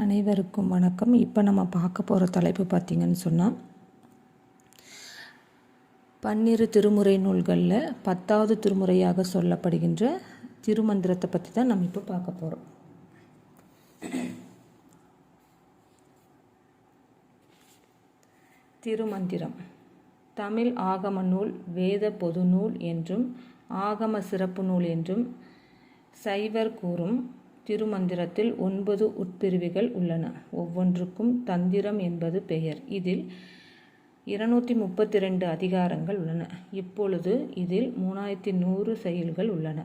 அனைவருக்கும் வணக்கம். இப்போ நம்ம பார்க்க போகிற தலைப்பு பார்த்திங்கன்னு சொன்னால் பன்னிரு திருமுறை நூல்களில் பத்தாவது திருமுறையாக சொல்லப்படுகின்ற திருமந்திரத்தை பற்றி தான் நம்ம இப்போ பார்க்க போகிறோம் திருமந்திரம். தமிழ் ஆகம நூல் வேத பொது நூல் என்றும் ஆகம சிறப்பு நூல் என்றும் சைவர் கூறும் திருமந்திரத்தில் ஒன்பது உட்பிரிவுகள் உள்ளன. ஒவ்வொன்றுக்கும் தந்திரம் என்பது பெயர். இதில் இருநூற்றி முப்பத்தி ரெண்டு அதிகாரங்கள் உள்ளன. இப்பொழுது இதில் மூணாயிரத்தி நூறு செயல்கள் உள்ளன.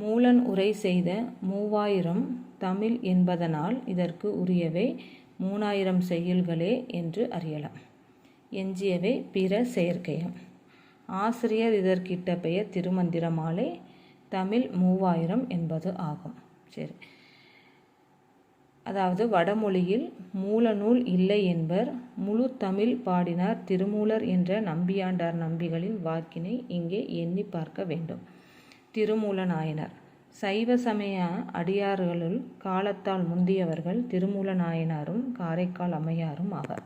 மூலன் உரை செய்த மூவாயிரம் தமிழ் என்பதனால் இதற்கு உரியவை மூணாயிரம் செயல்களே என்று அறியலாம். எஞ்சியவை பிற செயற்கையம். ஆசிரியர் இதற்கிட்ட பெயர் திருமந்திரமாலை தமிழ் மூவாயிரம் என்பது ஆகும். சரி. அதாவது வடமொழியில் மூலநூல் இல்லை என்பர் முழு தமிழ் பாடினார் திருமூலர் என்ற நம்பியாண்டார் நம்பிகளின் வாக்கினை இங்கே எண்ணி பார்க்க வேண்டும். திருமூல நாயனார். சைவ சமய அடியார்களுள் காலத்தால் முந்தியவர்கள் திருமூல நாயனாரும் காரைக்கால் அம்மையாரும் ஆவார்.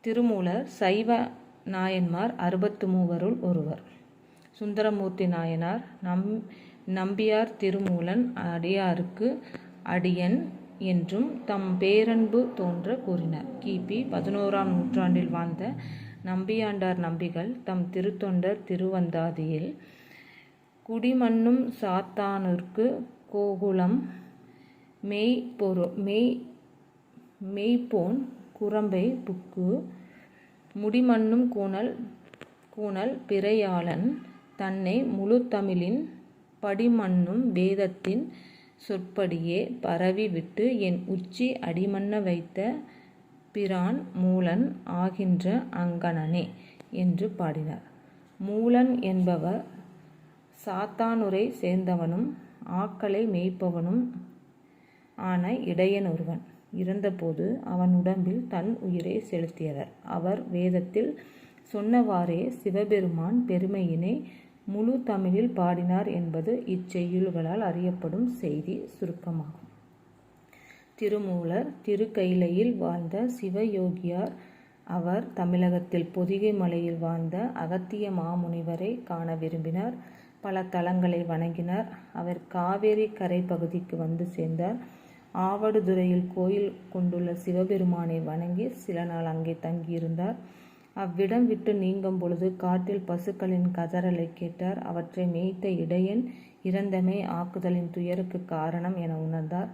திருமூலர் சைவ நாயன்மார் அறுபத்து மூவருள் ஒருவர். சுந்தரமூர்த்தி நாயனார் நம் நம்பியார் திருமூலன் அடியாருக்கு அடியன் என்றும் தம் பேரன்பு தோன்ற கூறினார். கிபி பதினோராம் நூற்றாண்டில் வாழ்ந்த நம்பியாண்டார் நம்பிகள் தம் திருத்தொண்டர் திருவந்தாதியில் குடிமண்ணும் சாத்தானிற்கு கோகுலம் மெய் பொரு மெய் மெய்ப்போன் குரம்பை புக்கு முடிமண்ணும் கூணல் கூணல் பிறையாளன் தன்னை முழு தமிழின் படிமண்ணும் வேதத்தின் சொற்படியே பரவிவிட்டு என் உச்சி அடிமண்ண வைத்த பிரான் மூலன் ஆகின்ற அங்கணனே என்று பாடினார். மூலன் என்பவர் சாத்தானுரை சேர்ந்தவனும் ஆக்களை மேய்ப்பவனும் ஆன இடையன் ஒருவன். இருந்தபோது அவன் உடம்பில் தன் உயிரை செலுத்தியவர். அவர் வேதத்தில் சொன்னவாறே சிவபெருமான் பெருமையினை முழு தமிழில் பாடினார் என்பது இச்செய்யுள்களால் அறியப்படும் செய்தி சுருக்கமாகும். திருமூலர் திருக்கைலையில் வாழ்ந்த சிவயோகியார் அவர் தமிழகத்தில் பொதிகை மலையில் வாழ்ந்த அகத்திய மாமுனிவரை காண விரும்பினார். பல தலங்களை வணங்கினார். அவர் காவேரி கரை பகுதிக்கு வந்து சேர்ந்தார். ஆவடுதுறையில் கோயில் கொண்டுள்ள சிவபெருமானை வணங்கி சில நாள் அங்கே தங்கியிருந்தார். அவ்விடம் விட்டு நீங்கும் பொழுது காட்டில் பசுக்களின் கதறலை கேட்டார். அவற்றை மேய்த்த இடையன் இறந்தமை ஆக்குதலின் துயருக்கு காரணம் என உணர்ந்தார்.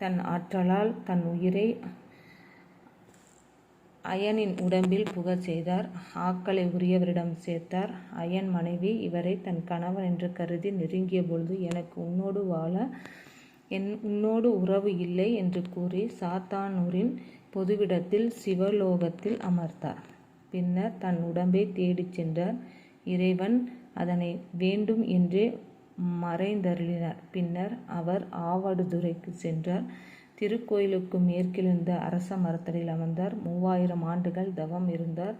தன் ஆற்றலால் தன் உயிரை அயனின் உடம்பில் புகச் செய்தார். ஆக்களை உரியவரிடம் சேர்த்தார். அயன் மனைவி இவரை தன் கணவன் என்று கருதி நெருங்கிய பொழுது எனக்கு உன்னோடு வாழ என் உன்னோடு உறவு இல்லை என்று கூறி சாத்தானூரின் பொதுவிடத்தில் சிவலோகத்தில் அமர்த்தார் பின்னர் தன் உடம்பை தேடிச் சென்றார். இறைவன் அதனை வேண்டும் என்றே மறைந்தருளினார். பின்னர் அவர் ஆவடுதுறைக்கு சென்றார். திருக்கோயிலுக்கு மேற்கிலிருந்த அரச மரத்தடியில் அமர்ந்தார். மூவாயிரம் ஆண்டுகள் தவம் இருந்தார்.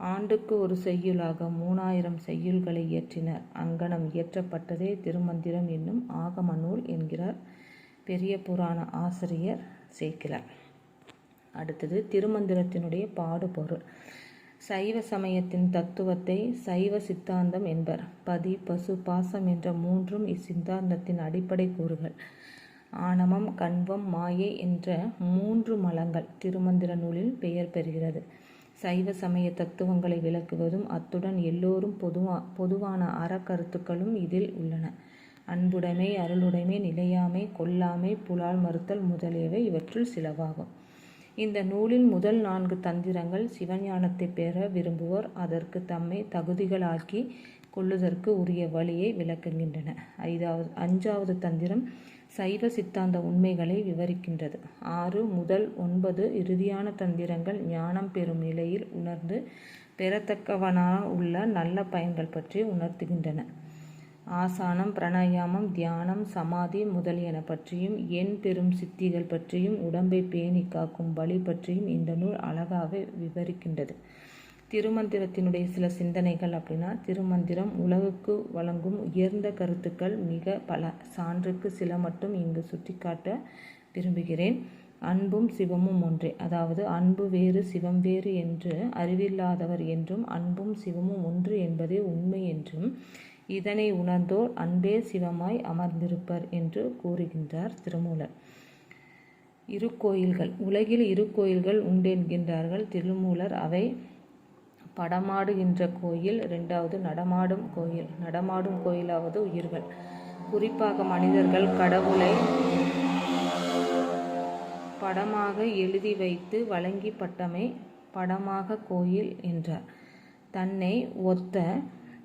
ஆண்டுக்கு ஒரு செய்யுளாக மூணாயிரம் செய்யுள்களை இயற்றினார். அங்கனம் இயற்றப்பட்டதே திருமந்திரம் என்னும் ஆகம நூல் என்கிறார். பெரிய புராண ஆசிரியர் சேர்க்கிறார். அடுத்தது திருமந்திரத்தினுடைய பாடுபொருள். சைவ சமயத்தின் தத்துவத்தை சைவ சித்தாந்தம் என்பர். பதி பசு பாசம் என்ற மூன்றும் இச்சித்தாந்தத்தின் அடிப்படை கூறுகள். ஆணவம் கண்வம் மாயை என்ற மூன்று மலங்கள் திருமந்திர நூலில் பெயர் பெறுகிறது. சைவ சமய தத்துவங்களை விளக்குவதும் அத்துடன் எல்லோரும் பொதுவா பொதுவான அறக்கருத்துக்களும் இதில் உள்ளன. அன்புடைமை அருளுடைமை நிலையாமை கொல்லாமை புலால் மறுத்தல் முதலியவை இவற்றுள் சிலவாகும். இந்த நூலின் முதல் நான்கு தந்திரங்கள் சிவஞானத்தை பெற விரும்புவோர் அதற்கு தம்மை தகுதிகளாக்கி கொள்ளுதற்கு உரிய வழியை விளக்குகின்றன. ஐதாவது அஞ்சாவது தந்திரம் சைவ சித்தாந்த உண்மைகளை விவரிக்கின்றது. ஆறு முதல் ஒன்பது இறுதியான தந்திரங்கள் ஞானம் பெறும் நிலையில் உணர்ந்து பெறத்தக்கவனா உள்ள நல்ல பயன்கள் பற்றி உணர்த்துகின்றன. ஆசானம் பிரணயாமம் தியானம் சமாதி முதலியன பற்றியும் எண் பெறும் சித்திகள் பற்றியும் உடம்பை பேணி காக்கும் வழி பற்றியும் இந்த நூல் அழகாக விவரிக்கின்றது. திருமந்திரத்தினுடைய சில சிந்தனைகள் அப்படின்னா திருமந்திரம் உலகுக்கு வழங்கும் உயர்ந்த கருத்துக்கள் மிக பல சான்றுக்கு சில மட்டும் இங்கு சுட்டிக்காட்ட விரும்புகிறேன். அன்பும் சிவமும் ஒன்றே. அதாவது அன்பு வேறு சிவம் வேறு என்று அறிவில்லாதவர் என்றும் அன்பும் சிவமும் ஒன்று என்பதே உண்மை என்றும் இதனை உணர்ந்தோர் அன்பே சிவமாய் அமர்ந்திருப்பர் என்று கூறுகின்றார் திருமூலர். இரு கோயில்கள் உலகில் இரு கோயில்கள் உண்டென்கின்றார்கள் திருமூலர். அவை படமாடுகின்ற கோயில் இரண்டாவது நடமாடும் கோயில் நடமாடும் கோயிலாவது உயிர்கள். குறிப்பாக மனிதர்கள் கடவுளை படமாக எழுதி வைத்து வழங்கிப்பட்டமை படமாக கோயில் என்றார். தன்னை ஒத்த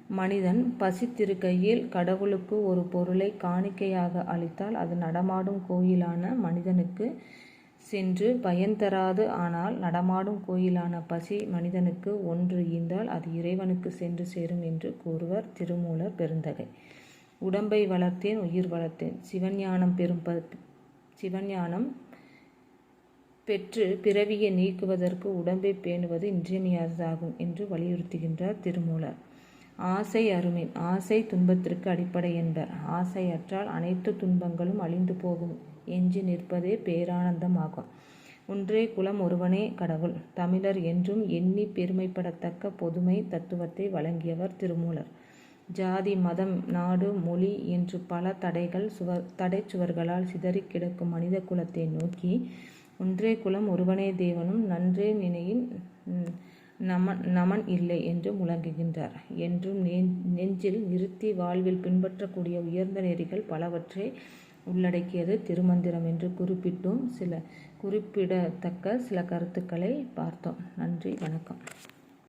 மனிதன் பசித்திருக்கையில் கடவுளுக்கு ஒரு பொருளை காணிக்கையாக அளித்தால் அது நடமாடும் கோயிலான மனிதனுக்கு சென்று பயன் தராது. ஆனால் நடமாடும் கோயிலான பசி மனிதனுக்கு ஒன்று ஈந்தால் அது இறைவனுக்கு சென்று சேரும் என்று கூறுவர் திருமூலர் பெருந்தகை. உடம்பை வளர்த்தேன் உயிர் வளர்த்தேன். சிவஞானம் பெரும் ப சிவஞானம் பெற்று பிறவியை நீக்குவதற்கு உடம்பை பேணுவது இன்றியமையாததாகும் என்று வலியுறுத்துகின்றார் திருமூலர். ஆசை அருமை ஆசை துன்பத்திற்கு அடிப்படை என்பர். ஆசை அற்றால் அனைத்து துன்பங்களும் அழிந்து போகும். எஞ்சி நிற்பதே பேரானந்தமாகும். ஒன்றே குலம் ஒருவனே கடவுள். தமிழர் என்றும் எண்ணி பெருமைப்படத்தக்க பொதுமை தத்துவத்தை வழங்கியவர் திருமூலர். ஜாதி மதம் நாடு மொழி என்று பல தடைகள் சுவர் தடை சுவர்களால் சிதறி கிடக்கும் மனித குலத்தை நோக்கி ஒன்றே குலம் ஒருவனே தேவனும் நன்றே நினையின் நமன் நமன் இல்லை என்று முழங்குகின்றார். என்றும் நெஞ்சில் நிறுத்தி வாழ்வில் பின்பற்றக்கூடிய உயர்ந்த நெறிகள் பலவற்றை உள்ளடக்கியது திருமந்திரம் என்று குறிப்பிட்டும் சில குறிப்பிடத்தக்க சில கருத்துக்களை பார்த்தோம். நன்றி வணக்கம்.